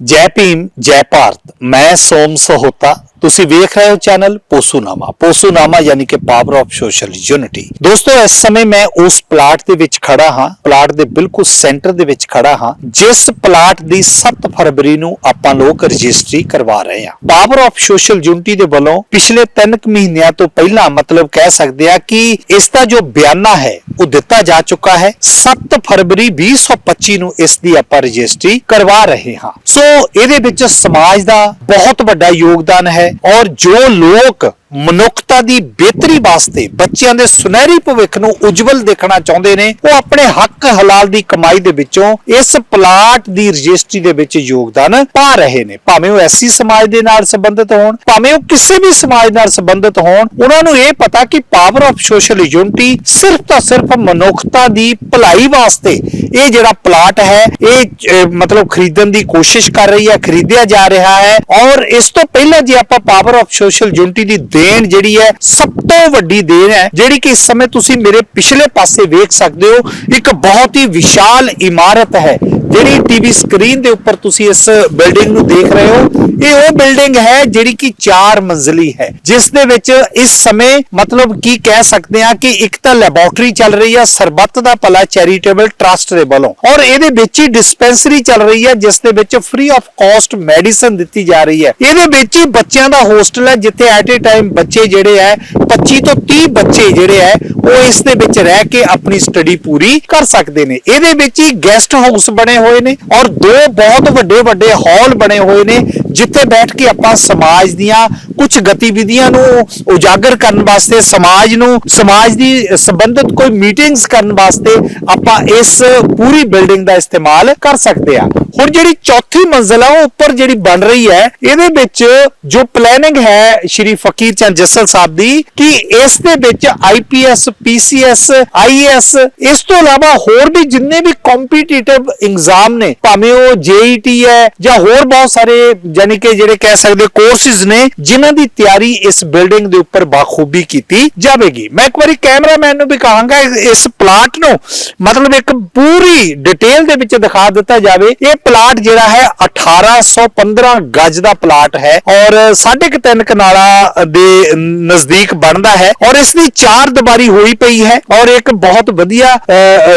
ਜੈ ਭੀਮ ਜੈ ਭਾਰਤ। ਮੈਂ ਸੋਮ ਸਹੋਤਾ। ਤੁਸੀਂ ਵੇਖ ਰਹੇ ਹੋ ਚੈਨਲ ਪੋਸੂਨਾਮਾ। ਪੋਸੂਨਾਮਾ ਯਾਨੀ ਕਿ ਪਾਵਰ ਆਫ ਸੋਸ਼ਲ ਯੂਨਿਟੀ ਦੋਸਤੋ, ਇਸ ਸਮੇਂ ਮੈਂ ਉਸ ਪਲਾਟ ਦੇ ਵਿੱਚ ਖੜਾ ਹਾਂ, ਪਲਾਟ ਦੇ ਬਿਲਕੁਲ ਸੈਂਟਰ ਦੇ ਵਿੱਚ ਖੜਾ ਹਾਂ, ਜਿਸ ਪਲਾਟ ਦੀ 7 ਫਰਵਰੀ ਨੂੰ ਆਪਾਂ ਲੋਕ ਰਜਿਸਟਰੀ ਕਰਵਾ ਰਹੇ ਹਾਂ। ਪਾਵਰ ਆਫ ਸੋਸ਼ਲ ਯੂਨਿਟੀ ਦੇ ਵੱਲੋਂ ਪਿਛਲੇ 3 ਮਹੀਨਿਆਂ ਤੋਂ ਪਹਿਲਾਂ ਮਤਲਬ ਕਹਿ ਸਕਦੇ ਆ ਕਿ ਇਸ ਦਾ ਜੋ ਬਿਆਨਾ ਹੈ, ਉਹ ਦਿੱਤਾ ਜਾ ਚੁੱਕਾ ਹੈ। 7 ਫਰਵਰੀ 2025 ਨੂੰ ਇਸ ਦੀ ਆਪਾਂ ਰਜਿਸਟਰੀ ਕਰਵਾ ਰਹੇ ਹਾਂ। ਸੋ, ਇਹਦੇ ਵਿੱਚ ਸਮਾਜ ਦਾ ਬਹੁਤ ਵੱਡਾ ਯੋਗਦਾਨ ਹੈ ਔਰ ਜੋ ਲੋਕ ਮਨੁੱਖਤਾ ਦੀ ਬਿਹਤਰੀ ਵਾਸਤੇ ਬੱਚਿਆਂ ਦੇ ਸੁਨਹਿਰੀ ਭਵਿੱਖ ਨੂੰ ਉਜਵਲ ਦੇਖਣਾ ਚਾਹੁੰਦੇ ਨੇ, ਉਹ ਆਪਣੇ ਹੱਕ ਹਲਾਲ ਦੀ ਕਮਾਈ ਦੇ ਵਿੱਚੋਂ ਇਸ ਪਲਾਟ ਦੀ ਰਜਿਸਟਰੀ ਦੇ ਵਿੱਚ ਯੋਗਦਾਨ ਪਾ ਰਹੇ ਨੇ। ਭਾਵੇਂ ਉਹ ਐਸੀ ਸਮਾਜ ਦੇ ਨਾਲ ਸੰਬੰਧਿਤ ਹੋਣ, ਭਾਵੇਂ ਉਹ ਕਿਸੇ ਵੀ ਸਮਾਜ ਨਾਲ ਸੰਬੰਧਿਤ ਹੋਣ, ਉਹਨਾਂ ਨੂੰ ਇਹ ਪਤਾ ਕਿ ਪਾਵਰ ਆਫ ਸੋਸ਼ਲ ਯੂਨਿਟੀ ਸਿਰਫ ਤਾਂ ਸਿਰਫ ਮਨੁੱਖਤਾ ਦੀ ਭਲਾਈ ਵਾਸਤੇ ਇਹ ਜਿਹੜਾ ਪਲਾਟ ਹੈ, ਇਹ ਮਤਲਬ ਖਰੀਦਣ ਦੀ ਕੋਸ਼ਿਸ਼ ਕਰ ਰਹੀ ਹੈ, ਖਰੀਦਿਆ ਜਾ ਰਿਹਾ ਹੈ ਔਰ ਇਸ ਤੋਂ ਪਹਿਲਾਂ ਜੇ ਆਪਾਂ ਪਾਵਰ ਆਫ ਸੋਸ਼ਲ ਯੂਨਿਟੀ ਦੀ ਦੇਣ ਜਿਹੜੀ ਹੈ ਸਭ ਤੋਂ ਵੱਡੀ ਦੇਣ ਹੈ, ਜਿਹੜੀ ਕਿ ਇਸ ਸਮੇਂ ਤੁਸੀਂ ਮੇਰੇ ਪਿਛਲੇ ਪਾਸੇ ਵੇਖ ਸਕਦੇ ਹੋ, ਇੱਕ ਬਹੁਤ ਹੀ ਵਿਸ਼ਾਲ ਇਮਾਰਤ ਹੈ। ਜਿਹੜੀ ਟੀਵੀ ਸਕਰੀਨ ਦੇ ਉੱਪਰ ਤੁਸੀਂ ਇਸ ਬਿਲਡਿੰਗ ਨੂੰ ਦੇਖ ਰਹੇ ਹੋ, ਇਹ ਉਹ ਬਿਲਡਿੰਗ ਹੈ ਜਿਹੜੀ ਕਿ 4 ਮੰਜ਼ਲੀ ਹੈ। ਜਿਸ ਦੇ ਵਿੱਚ ਇਸ ਸਮੇਂ ਮਤਲਬ ਕੀ ਕਹਿ ਸਕਦੇ ਆ ਕਿ ਇੱਕ ਤਾਂ ਲੈਬੋਰਟਰੀ ਚੱਲ ਰਹੀ ਹੈ ਸਰਬੱਤ ਦਾ ਭਲਾ ਚੈਰੀਟੇਬਲ ਟਰਸਟ ਦੇ ਵੱਲੋਂ। ਔਰ ਇਹਦੇ ਵਿੱਚ ਹੀ ਡਿਸਪੈਂਸਰੀ ਚੱਲ ਰਹੀ ਹੈ ਜਿਸ ਦੇ ਵਿੱਚ ਫ੍ਰੀ ਆਫ ਕਾਸਟ ਮੈਡੀਸਨ ਦਿੱਤੀ ਜਾ ਰਹੀ ਹੈ। ਇਹਦੇ ਵਿੱਚ ਹੀ ਬੱਚਿਆਂ ਦਾ ਹੋਸਟਲ ਹੈ, ਜਿੱਥੇ ਐਟ ਏ ਟਾਈਮ ਬੱਚੇ ਜਿਹੜੇ ਹੈ 25 ਤੋਂ 30 ਬੱਚੇ ਜਿਹੜੇ ਹੈ, ਉਹ ਇਸ ਦੇ ਵਿੱਚ ਰਹਿ ਕੇ ਆਪਣੀ ਸਟੱਡੀ ਪੂਰੀ ਕਰ ਸਕਦੇ ਨੇ। ਇਹਦੇ ਵਿੱਚ ਹੀ ਗੈਸਟ ਹਾਊਸ ਬਣੇ ਹੋਏ ਨੇ ਔਰ ਦੋ ਬਹੁਤ ਵੱਡੇ ਵੱਡੇ ਹਾਲ ਬਣੇ ਹੋਏ ਨੇ ਜਿੱਥੇ ਬੈਠ ਕੇ ਆਪਾਂ ਸਮਾਜ ਦੀਆਂ ਕੁਝ ਗਤੀਵਿਧੀਆਂ ਨੂੰ ਉਜਾਗਰ ਕਰਨ ਵਾਸਤੇ, ਸਮਾਜ ਨੂੰ, ਸਮਾਜ ਦੀ ਸੰਬੰਧਿਤ ਕੋਈ ਮੀਟਿੰਗਸ ਕਰਨ ਵਾਸਤੇ ਆਪਾਂ ਇਸ ਪੂਰੀ ਬਿਲਡਿੰਗ ਦਾ ਇਸਤੇਮਾਲ ਕਰ ਸਕਦੇ ਆ ਹੁਣ ਜਿਹੜੀ ਚੌਥੀ ਮੰਜ਼ਲ ਆ, ਉਹ ਉੱਪਰ ਜਿਹੜੀ ਬਣ ਰਹੀ ਹੈ, ਇਹਦੇ ਵਿੱਚ ਜੋ ਪਲੈਨਿੰਗ ਹੈ ਸ਼੍ਰੀ ਫਕੀਰ ਚੰਦ ਜੱਸਲ ਸਾਹਿਬ ਦੀ ਕਿ ਇਸ ਦੇ ਵਿੱਚ ਆਈਪੀਐਸ ਪੀਸੀਐਸ ਆਈਐਸ ਇਸ ਤੋਂ ਇਲਾਵਾ ਹੋਰ ਵੀ ਜਿੰਨੇ ਵੀ ਕੰਪੀਟੀਟਿਵ ਐਗਜ਼ਾਮ ਨੇ, ਭਾਵੇਂ ਉਹ ਜੇਈਟੀ ਹੈ ਜਾਂ ਹੋਰ ਬਹੁਤ ਸਾਰੇ ਯਾਨੀ ਕਿ ਜਿਹੜੇ ਕਹਿ ਸਕਦੇ ਕੋਰਸਿਸ ਨੇ, ਜਿਨ੍ਹਾਂ ਦੀ ਤਿਆਰੀ ਇਸ ਬਿਲਡਿੰਗ ਦੇ ਉੱਪਰ ਬਾਖੂਬੀ ਕੀਤੀ ਜਾਵੇਗੀ। ਮੈਂ ਇੱਕ ਵਾਰੀ ਕੈਮਰਾਮੈਨ ਨੂੰ ਵੀ ਕਹਾਂਗਾ, ਇਸ- ਪਲਾਟ ਨੂੰ, ਮਤਲਬ ਇੱਕ ਪੂਰੀ ਡਿਟੇਲ ਦੇ ਵਿੱਚ ਦਿਖਾ ਦਿੱਤਾ ਜਾਵੇ। ਇਹ ਪਲਾਟ ਜਿਹੜਾ ਹੈ 1815 ਗੱਜ ਦਾ ਪਲਾਟ ਹੈ ਔਰ ਸਾਢੇ ਕੁ ਤਿੰਨ ਕਨਾਲਾ ਦੇ ਨਜ਼ਦੀਕ ਬਣਦਾ ਹੈ ਔਰ ਇਸ ਦੀ ਚਾਰ ਦੀਵਾਰੀ ਹੋਈ ਪਈ ਹੈ ਔਰ ਇੱਕ ਬਹੁਤ ਵਧੀਆ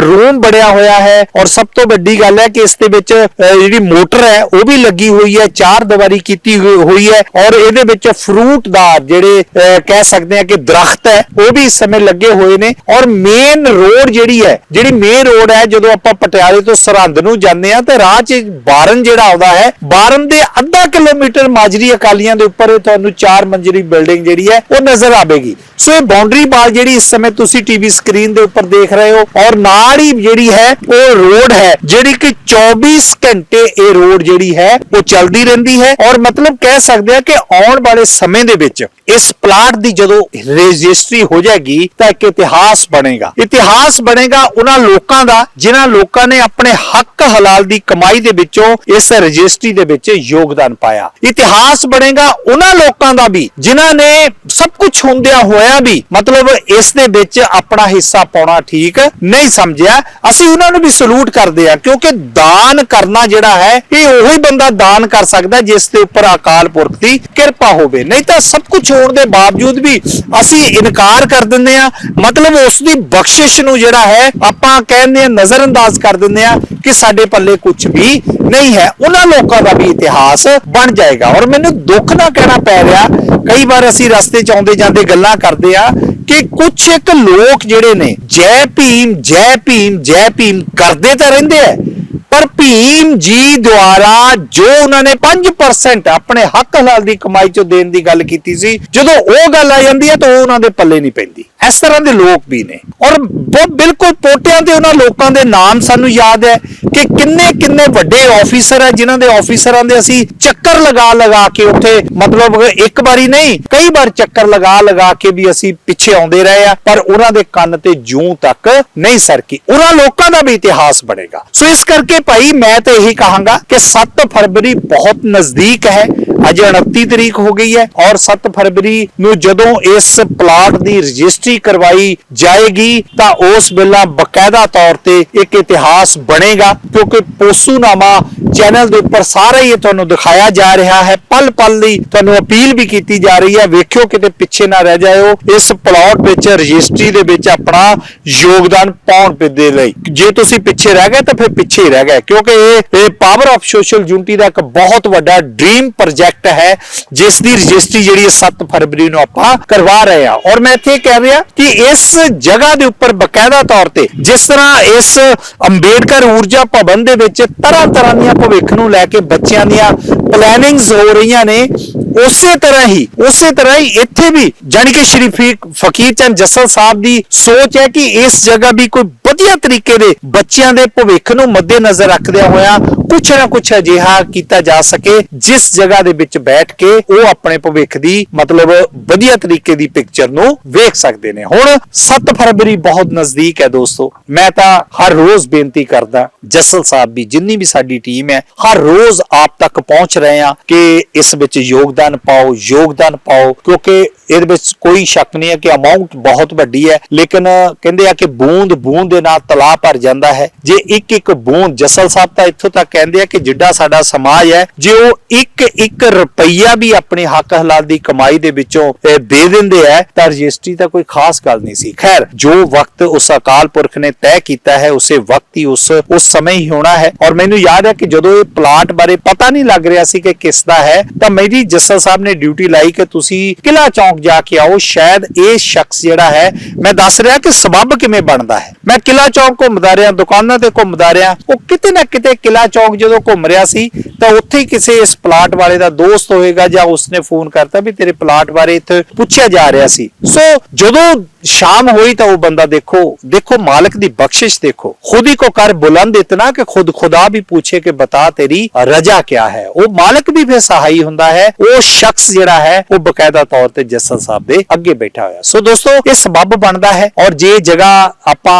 ਰੂਮ ਬਣਿਆ ਹੋਇਆ ਹੈ ਔਰ ਸਭ ਤੋਂ ਵੱਡੀ ਗੱਲ ਹੈ ਕਿ ਇਸ ਦੇ ਵਿੱਚ ਜਿਹੜੀ ਮੋਟਰ ਹੈ, ਉਹ ਵੀ ਲੱਗੀ ਹੋਈ ਹੈ, ਚਾਰ ਦੀਵਾਰੀ ਕੀਤੀ ਹੋਈ ਹੈ ਔਰ ਇਹਦੇ ਵਿੱਚ ਫਰੂਟ ਜਿਹੜੇ ਕਹਿ ਸਕਦੇ ਆ ਕਿ ਦਰਖਤ ਹੈ, ਉਹ ਵੀ ਇਸ ਸਮੇਂ ਲੱਗੇ ਹੋਏ ਨੇ ਔਰ ਮੇਨ ਰੋਡ ਜਿਹੜੀ ਹੈ, ਜਿਹੜੀ ਮੇਨ ਰੋਡ ਹੈ, ਜਦੋਂ ਆਪਾਂ ਪਟਿਆਲੇ ਤੋਂ ਸਰਹੰਦ ਨੂੰ ਜਾਂਦੇ ਆ ਤੇ ਰਾਹ 'ਚ ਬਾਰਨ ਜਿਹੜਾ ਆਉਂਦਾ ਹੈ, ਬਾਰਨ ਦੇ ਅੱਧਾ ਕਿਲੋਮੀਟਰ ਮਾਜਰੀ ਅਕਾਲੀਆਂ ਦੇ ਉੱਪਰ ਤੁਹਾਨੂੰ ਚਾਰ ਮੰਜ਼ਲੀ ਬਿਲਡਿੰਗ ਜਿਹੜੀ ਹੈ, ਉਹ ਨਜ਼ਰ ਆਵੇਗੀ। ਸੋ ਇਹ ਬਾਉਂਡਰੀ ਬਾਲ ਜਿਹੜੀ ਇਸ ਸਮੇਂ ਤੁਸੀਂ ਟੀਵੀ ਸਕਰੀਨ ਦੇ ਉੱਪਰ ਦੇਖ ਰਹੇ ਹੋ ਔਰ ਨਾਲ ਹੀ ਜਿਹੜੀ ਹੈ ਉਹ ਰੋਡ ਹੈ, ਜਿਹੜੀ ਕਿ 24 ਘੰਟੇ ਇਹ ਰੋਡ ਜਿਹੜੀ ਹੈ ਉਹ ਚੱਲਦੀ ਰਹਿੰਦੀ ਹੈ ਔਰ ਮਤਲਬ ਕਹਿ ਸਕਦੇ ਆ ਕਿ ਆਉਣ ਵਾਲੇ ਸਮੇਂ ਦੇ ਵਿੱਚ ਇਸ ਪਲਾਟ ਦੀ ਜਦੋਂ ਰਜਿਸਟਰੀ ਹੋ ਜਾਏਗੀ ਤਾਂ ਇੱਕ ਇਤਿਹਾਸ ਬਣੇਗਾ। ਇਤਿਹਾਸ ਬਣੇਗਾ ਉਹਨਾਂ ਲੋਕਾਂ ਦਾ, ਜਿਨ੍ਹਾਂ ਲੋਕਾਂ ਨੇ ਆਪਣੇ ਹੱਕ ਹਲਾਲ ਦੀ ਕਮਾਈ ਦੇ ਵਿੱਚੋਂ ਇਸ ਰਜਿਸਟਰੀ ਦੇ ਵਿੱਚ ਯੋਗਦਾਨ ਪਾਇਆ। ਇਤਿਹਾਸ ਬਣੇਗਾ ਉਹਨਾਂ ਲੋਕਾਂ ਦਾ ਵੀ, ਜਿਨ੍ਹਾਂ ਨੇ ਸਭ ਕੁਝ ਹੁੰਦਿਆਂ ਹੋਇਆ ਵੀ, ਮਤਲਬ ਇਸ ਦੇ ਵਿੱਚ ਆਪਣਾ ਹਿੱਸਾ ਪਾਉਣਾ ਠੀਕ ਨਹੀਂ ਸਮਝਿਆ। ਅਸੀਂ ਉਹਨਾਂ ਨੂੰ ਵੀ ਸਲੂਟ ਕਰਦੇ ਆ ਕਿਉਂਕਿ ਦਾਨ ਕਰਨਾ ਜਿਹੜਾ ਹੈ, ਇਹ ਉਹੀ ਬੰਦਾ ਦਾਨ ਕਰ ਸਕਦਾ ਜਿਸ ਦੇ ਉੱਪਰ ਅਕਾਲ ਪੁਰਖ ਦੀ ਕਿਰਪਾ ਹੋਵੇ। ਨਹੀਂ ਤਾਂ ਸਭ ਕੁਝ ਹੋਣ ਦੇ ਬਾਵਜੂਦ ਵੀ ਅਸੀਂ ਇਨਕਾਰ ਕਰ ਦਿੰਦੇ ਆ ਮਤਲਬ ਉਸ ਦੀ ਬਖਸ਼ਿਸ਼ ਨੂੰ ਜਿਹੜਾ ਹੈ, ਆਪਾਂ ਕਹਿੰਦੇ ਆ ਨਜ਼ਰਅੰਦਾਜ਼ ਕਰ ਦਿੰਦੇ ਆ ਕਿ ਸਾਡੇ ਪੱਲੇ ਕੁਝ ਵੀ ਨਹੀਂ ਹੈ। ਉਹਨਾਂ ਲੋਕਾਂ ਦਾ ਵੀ ਇਤਿਹਾਸ ਬਣ ਜਾਏਗਾ। ਔਰ ਮੈਨੂੰ ਦੁੱਖ ਨਾ ਕਹਿਣਾ ਪੈ ਰਿਹਾ, ਕਈ ਵਾਰ ਅਸੀਂ ਰਸਤੇ 'ਚ ਆਉਂਦੇ ਜਾਂਦੇ ਗੱਲਾਂ ਕਰਦੇ ਆ ਕਿ ਕੁਝ ਇੱਕ ਲੋਕ ਜਿਹੜੇ ਨੇ, ਜੈ ਭੀਮ ਜੈ ਭੀਮ ਜੈ ਭੀਮ ਕਰਦੇ ਤਾਂ ਰਹਿੰਦੇ ਆ ਪਰ ਭੀਮ ਜੀ ਦੁਆਰਾ ਜੋ ਉਹਨਾਂ ਨੇ 5% ਆਪਣੇ ਹੱਕ ਹਲਾਲ ਦੀ ਕਮਾਈ ਚੋਂ ਦੇਣ ਦੀ ਗੱਲ ਕੀਤੀ ਸੀ, ਜਦੋਂ ਉਹ ਗੱਲ ਆ ਜਾਂਦੀ ਹੈ ਤਾਂ ਉਹ ਉਹਨਾਂ ਦੇ ਪੱਲੇ ਨਹੀਂ ਪੈਂਦੀ। ਇਸ ਤਰ੍ਹਾਂ ਦੇ ਲੋਕ ਵੀ ਨੇ। ਔਰ ਬਿਲਕੁਲ ਪੋਟਿਆਂ ਤੇ ਉਹਨਾਂ ਲੋਕਾਂ ਦੇ ਨਾਮ ਸਾਨੂੰ ਯਾਦ ਹੈ ਕਿ ਕਿੰਨੇ ਕਿੰਨੇ ਵੱਡੇ ਆਫੀਸਰ ਹੈ, ਜਿਨ੍ਹਾਂ ਦੇ ਆਫੀਸਰਾਂ ਦੇ ਅਸੀਂ ਚੱਕਰ ਲਗਾ ਲਗਾ ਕੇ ਉੱਥੇ, ਮਤਲਬ ਇੱਕ ਵਾਰੀ ਨਹੀਂ, ਕਈ ਵਾਰ ਚੱਕਰ ਲਗਾ ਲਗਾ ਕੇ ਵੀ ਅਸੀਂ ਪਿੱਛੇ ਆਉਂਦੇ ਰਹੇ ਆ, ਪਰ ਉਹਨਾਂ ਦੇ ਕੰਨ ਤੇ ਜੂੰ ਤੱਕ ਨਹੀਂ ਸਰਕੀ। ਉਹਨਾਂ ਲੋਕਾਂ ਦਾ ਵੀ ਇਤਿਹਾਸ ਬਣੇਗਾ। ਸੋ ਇਸ ਕਰਕੇ ਭਾਈ ਮੈਂ ਤਾਂ ਇਹੀ ਕਹਾਂਗਾ ਕਿ 7 ਫਰਵਰੀ ਬਹੁਤ ਨਜ਼ਦੀਕ ਹੈ। ਅੱਜ 29 ਤਰੀਕ ਹੋ ਗਈ ਹੈ ਔਰ 7 ਫਰਵਰੀ ਨੂੰ ਜਦੋਂ ਇਸ ਪਲਾਟ ਦੀ ਰਜਿਸਟਰੀ ਕਰਵਾਈ ਜਾਏਗੀ ਤਾਂ ਉਸ ਵੇਲਾ ਬਕਾਇਦਾ ਤੌਰ ਤੇ ਇੱਕ ਇਤਿਹਾਸ ਬਣੇਗਾ, ਕਿਉਂਕਿ ਪੋਸੂਨਾਮਾ ਚੈਨਲ ਦੇ ਉੱਪਰ ਸਾਰਾ ਹੀ ਤੁਹਾਨੂੰ ਦਿਖਾਇਆ ਜਾ ਰਿਹਾ ਹੈ। ਪਲ ਪਲ ਲਈ ਤੁਹਾਨੂੰ ਅਪੀਲ ਵੀ ਕੀਤੀ ਜਾ ਰਹੀ ਹੈ, ਵੇਖਿਓ ਕਿਤੇ ਪਿੱਛੇ ਨਾ ਰਹਿ ਜਾਇਓ, ਇਸ ਪਲਾਟ ਵਿੱਚ ਰਜਿਸਟਰੀ ਦੇ ਵਿੱਚ ਆਪਣਾ ਯੋਗਦਾਨ ਪਾਉਣ ਦੇ ਲਈ। ਜੇ ਤੁਸੀਂ ਪਿੱਛੇ ਰਹਿ ਗਏ ਤਾਂ ਫਿਰ ਪਿੱਛੇ ਹੀ ਰਹਿ ਗਏ, ਕਿਉਂਕਿ ਇਹ ਇਹ ਪਾਵਰ ਆਫ ਸੋਸ਼ਲ ਯੂਨਿਟੀ ਦਾ ਇੱਕ ਬਹੁਤ ਵੱਡਾ ਡ੍ਰੀਮ ਪ੍ਰੋਜੈਕਟ ਹੈ ਜਿਸ ਦੀ ਰਜਿਸਟਰੀ ਜਿਹੜੀ 7 ਫਰਵਰੀ ਨੂੰ ਆਪਾਂ ਕਰਵਾ ਰਹੇ ਹਾਂ। ਔਰ ਮੈਂ ਇੱਥੇ ਕਹਿ ਰਿਹਾ ਕਿ ਇਸ ਜਗ੍ਹਾ ਦੇ ਉੱਪਰ ਬਕਾਇਦਾ ਤੌਰ ਤੇ ਜਿਸ ਤਰ੍ਹਾਂ ਇਸ ਅੰਬੇਡਕਰ ਊਰਜਾ ਭਵਨ ਦੇ ਵਿੱਚ ਤਰ੍ਹਾਂ ਤਰ੍ਹਾਂ ਦੀਆਂ ਭਵਿੱਖ ਨੂੰ ਲੈ ਕੇ ਬੱਚਿਆਂ ਦੀਆਂ ਪਲੈਨਿੰਗਸ ਹੋ ਰਹੀਆਂ ਨੇ, ਉਸੇ ਤਰ੍ਹਾਂ ਹੀ, ਉਸੇ ਤਰ੍ਹਾਂ ਹੀ ਇੱਥੇ ਵੀ, ਜਾਣੀ ਕਿ ਸ਼੍ਰੀ ਫੀ- ਫਕੀਰ ਚੰਦ ਜੱਸਲ ਸਾਹਿਬ ਦੀ ਸੋਚ ਹੈ ਕਿ ਇਸ ਜਗ੍ਹਾ ਵੀ ਕੋਈ ਵਧੀਆ ਤਰੀਕੇ ਦੇ ਬੱਚਿਆਂ ਦੇ ਭਵਿੱਖ ਨੂੰ ਮੱਦੇਨਜ਼ਰ ਰੱਖਦਿਆਂ ਹੋਇਆ ਕੁਛ ਨਾ ਕੁਛ ਅਜਿਹਾ ਕੀਤਾ ਜਾ ਸਕੇ, ਜਿਸ ਜਗ੍ਹਾ ਦੇ ਵਿੱਚ ਬੈਠ ਕੇ ਉਹ ਆਪਣੇ ਭਵਿੱਖ ਦੀ ਮਤਲਬ ਵਧੀਆ ਤਰੀਕੇ ਦੀ ਪਿਕਚਰ ਨੂੰ ਵੇਖ ਸਕਦੇ ਨੇ। ਹੁਣ 7 ਫਰਵਰੀ ਬਹੁਤ ਨਜ਼ਦੀਕ ਹੈ ਦੋਸਤੋ। ਮੈਂ ਤਾਂ ਹਰ ਰੋਜ਼ ਬੇਨਤੀ ਕਰਦਾ, ਜੱਸਲ ਸਾਹਿਬ ਵੀ ਜਿੰਨੀ ਵੀ ਸਾਡੀ ਟੀਮ ਹੈ, ਹਰ ਰੋਜ਼ ਆਪ ਤੱਕ ਪਹੁੰਚ ਰਹੇ ਹਾਂ ਕਿ ਇਸ ਵਿੱਚ ਯੋਗਦਾਨ ਪਾਓ ਯੋਗਦਾਨ ਪਾਓ, ਕਿਉਂਕਿ ਇਹਦੇ ਵਿੱਚ ਕੋਈ ਸ਼ੱਕ ਨਹੀਂ ਹੈ ਕਿ ਅਮਾਉਂਟ ਬਹੁਤ ਵੱਡੀ ਹੈ। ਲੇਕਿਨ ਕਹਿੰਦੇ ਆ ਕਿ ਬੂੰਦ ਬੂੰਦ ਦੇ ਨਾਲ ਤਲਾਬ ਭਰ ਜਾਂਦਾ ਹੈ। ਜੇ ਇੱਕ ਇੱਕ ਬੂੰਦ ਜਸਲ ਸਾਹਿਬ ਤਾਂ ਇੱਥੋਂ ਤੱਕ ਕਹਿੰਦੇ ਆ ਕਿ ਜਿੱਡਾ ਸਾਡਾ ਸਮਾਜ ਹੈ, ਜੇ ਉਹ ਇੱਕ ਇੱਕ ਰੁਪਈਆ ਵੀ ਆਪਣੇ ਹੱਕ ਹਲਾਲ ਦੀ ਕਮਾਈ ਦੇ ਵਿੱਚੋਂ ਦੇ ਦਿੰਦੇ ਆ, ਤਾਂ ਰਜਿਸਟਰੀ ਤਾਂ ਕੋਈ ਖਾਸ ਗੱਲ ਨਹੀਂ ਸੀ। ਖੈਰ, ਜੋ ਵਕਤ ਉਸ ਅਕਾਲ ਪੁਰਖ ਨੇ ਤੈਅ ਕੀਤਾ ਹੈ, ਉਸੇ ਵਕਤ ਹੀ ਉਸ ਉਸ ਸਮੇਂ ਹੀ ਹੋਣਾ ਹੈ। ਔਰ ਮੈਨੂੰ ਯਾਦ ਹੈ ਕਿ ਜਦੋਂ ਇਹ ਪਲਾਟ ਬਾਰੇ ਪਤਾ ਨਹੀਂ ਲੱਗ ਰਿਹਾ ਸੀ ਕਿ ਕਿਸ ਦਾ ਹੈ, ਤਾਂ ਮੇਰੀ ਜੱਸਲ ਸਾਹਿਬ ਨੇ ਡਿਊਟੀ ਲਾਈ ਕਿ ਤੁਸੀਂ ਕਿਲਾ ਚੌਂਕ ਜਾ ਕੇ ਆਓ। ਸ਼ਾਇਦ ਇਹ ਸ਼ਖਸ ਜਿਹੜਾ ਹੈ, ਮੈਂ ਦੱਸ ਰਿਹਾ ਕਿ ਸਬੱਬ ਕਿਵੇਂ ਬਣਦਾ ਹੈ। ਮੈਂ ਕਿਲਾ ਕਿਲਾ ਚੌਂਕ ਘੁੰਮਦਾ ਰਿਹਾ, ਦੁਕਾਨਾਂ ਤੇ ਘੁੰਮਦਾ ਰਿਹਾ। ਉਹ ਕਿਤੇ ਨਾ ਕਿਤੇ ਕਿਲਾ ਚੌਂਕ ਜਦੋਂ ਘੁੰਮ ਰਿਹਾ ਸੀ, ਤਾਂ ਉੱਥੇ ਕਿਸੇ ਇਸ ਪਲਾਟ ਵਾਲੇ ਦਾ ਦੋਸਤ ਹੋਏਗਾ ਜਾਂ ਉਸਨੇ ਫੋਨ ਕਰਤਾ ਵੀ ਤੇਰੇ ਪਲਾਟ ਬਾਰੇ ਇੱਥੇ ਪੁੱਛਿਆ ਜਾ ਰਿਹਾ ਸੀ। ਸੋ ਜਦੋਂ ਸ਼ਾਮ ਹੋਈ ਤਾਂ ਉਹ ਬੰਦਾ ਦੇਖੋ ਦੇਖੋ ਮਾਲਕ ਦੀ ਬਖਸ਼ਿਸ਼ ਦੇਖੋ। ਖੁਦ ਹੀ ਕੋ ਕਰ ਬੁਲੰਦ ਇਤਨਾ ਕਿ ਖੁਦ ਖੁਦਾ ਵੀ ਪੁੱਛੇ ਕਿ ਬਤਾ ਤੇਰੀ ਰਜਾ ਕਿਆ ਹੈ। ਉਹ ਮਾਲਕ ਵੀ ਫਿਰ ਸਹਾਈ ਹੁੰਦਾ ਹੈ। ਉਹ ਸ਼ਖਸ ਜਿਹੜਾ ਹੈ, ਉਹ ਬਕਾਇਦਾ ਤੌਰ ਤੇ ਜੱਸਲ ਸਾਹਿਬ ਦੇ ਅੱਗੇ ਬੈਠਾ ਹੋਇਆ। ਸੋ ਦੋਸਤੋ, ਇਹ ਸਬਬ ਬਣਦਾ ਹੈ ਔਰ ਜੇ ਜਗ੍ਹਾ ਆਪਾਂ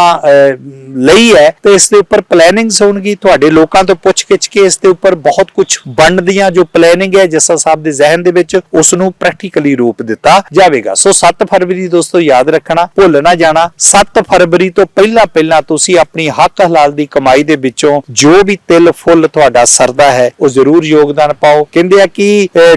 ਲਈ ਹੈ ਤੇ ਇਸ ਦੇ ਉੱਪਰ ਪਲੈਨਿੰਗਸ ਹੋਣਗੀ ਤੁਹਾਡੇ ਲੋਕਾਂ ਤੋਂ ਪੁੱਛ ਗਿੱਛ ਕੇ ਇਸ ਦੇ ਉੱਪਰ ਬਹੁਤ ਕੁਝ ਬਣਨ ਜੋ ਪਲੈਨਿੰਗ ਹੈ ਜੱਸਲ ਸਾਹਿਬ ਦੇ ਜ਼ਿਹਨ ਦੇ ਵਿੱਚ ਉਸ ਨੂੰ ਪ੍ਰੈਕਟੀਕਲੀ ਰੂਪ ਦਿੱਤਾ ਜਾਵੇਗਾ। ਸੋ 7 ਫਰਵਰੀ ਦੋਸਤੋ ਯਾਦ ਰੱਖਣਾ ਭੁੱਲ ਨਾ ਜਾਣਾ 7 ਫਰਵਰੀ ਤੋਂ ਪਹਿਲਾਂ ਪਹਿਲਾਂ ਤੁਸੀਂ ਆਪਣੀ ਹੱਕ ਹਲਾਲ ਦੀ ਕਮਾਈ ਦੇ ਵਿੱਚੋਂ ਜੋ ਵੀ ਤਿਲ ਫੁੱਲ ਤੁਹਾਡਾ ਸਰਦਾ ਹੈ ਉਹ ਜ਼ਰੂਰ ਯੋਗਦਾਨ ਪਾਓ। ਕਹਿੰਦੇ ਆ ਕਿ ਅਹ,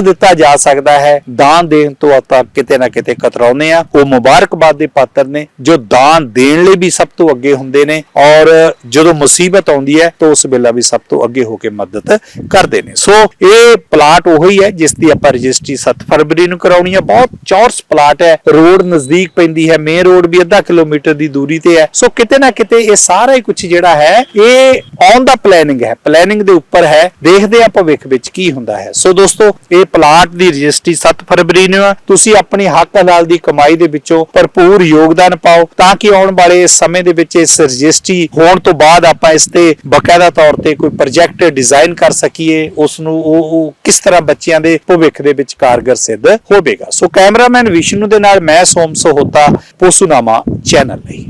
ਦਿੱਤਾ ਜਾ ਸਕਦਾ ਹੈ ਦਾਨ ਦੇਣ ਤੋਂ ਆਪਾਂ ਕਿਤੇ ਨਾ ਕਿਤੇ ਕਤਰਾਉਂਦੇ ਆ। ਉਹ ਮੁਬਾਰਕਬਾਦ ਦੇ ਪਾਤਰ ਨੇ ਜੋ ਦਾਨ ਦੇਣ ਲਈ ਵੀ ਸਭ ਤੋਂ ਅੱਗੇ ਹੁੰਦੇ ਨੇ ਔਰ ਜਦੋਂ ਮੁਸੀਬਤ ਆਉਂਦੀ ਹੈ ਤਾਂ ਉਸ ਵੇਲੇ ਵੀ ਸਭ ਤੋਂ ਅੱਗੇ ਹੋ ਕੇ ਮਦਦ ਕਰਦੇ ਨੇ। ਸੋ ਇਹ ਪਲਾਟ ਉਹੀ ਹੈ ਜਿਸ ਦੀ ਆਪਾਂ ਰਜਿਸਟਰੀ 7 ਫਰਵਰੀ ਨੂੰ ਕਰਾਉਣੀ ਹੈ। ਬਹੁਤ ਚੌਰਸ ਪਲਾਟ ਹੈ। ਰੋਡ ਨਜ਼ਦੀਕ ਪੈਂਦੀ ਹੈ। ਮੇਨ ਰੋਡ ਵੀ ਅੱਧਾ ਕਿਲੋਮੀਟਰ ਦੀ ਦੂਰੀ ਤੇ ਹੈ। ਸੋ ਕਿਤੇ ਨਾ ਕਿਤੇ ਇਹ ਸਾਰਾ ਹੀ ਕੁਝ ਜਿਹੜਾ ਹੈ, ਇਹ ਔਨ ਦਾ ਪਲੈਨਿੰਗ ਹੈ। ਪਲੈਨਿੰਗ ਦੇ ਉੱਪਰ ਹੈ। ਦੇਖਦੇ ਆ ਭਵਿੱਖ ਵਿੱਚ ਕੀ ਹੁੰਦਾ ਹੈ। ਸੋ ਦੋਸਤੋ, ਇਹ ਪਲਾਟ ਦੀ ਰਜਿਸਟਰੀ 7 ਫਰਵਰੀ ਨੂੰ ਹੈ। ਤੁਸੀਂ ਆਪਣੀ ਹੱਕ ਹਲਾਲ ਦੀ ਕਮਾਈ ਦੇ ਵਿੱਚੋਂ ਭਰਪੂਰ ਯੋਗਦਾਨ ਪਾਓ ਤਾਂ ਕਿ ਆਉਣ ਵਾਲੇ ਸਮੇਂ ਦੇ ਵਿੱਚ ਇਸ ਰਜਿਸਟਰੀ ਹੋਣ ਤੋਂ ਬਾਅਦ ਆਪਾਂ ਇਸ ਤੇ ਬਕਾਇਦਾ ਤੌਰ ਤੇ ਕੋਈ ਪ੍ਰੋਜੈਕਟ ਡਿਜ਼ਾਈਨ ਕਰ ਸਕੀਏ ਉਸ ਨੂੰ ਉਹ ਕਿਸ ਤਰ੍ਹਾਂ ਬੱਚਿਆਂ ਦੇ ਭਵਿੱਖ ਦੇ ਵਿੱਚ ਕਾਰਗਰ ਸਿੱਧ ਹੋਵੇਗਾ। ਸੋ ਕੈਮਰਾਮੈਨ ਵਿਸ਼ਨੂੰ ਦੇ ਨਾਲ ਮੈਂ ਸੋਮ ਸੋਹਤਾ, ਪੋਸੂਨਾਮਾ ਚੈਨਲ ਲਈ।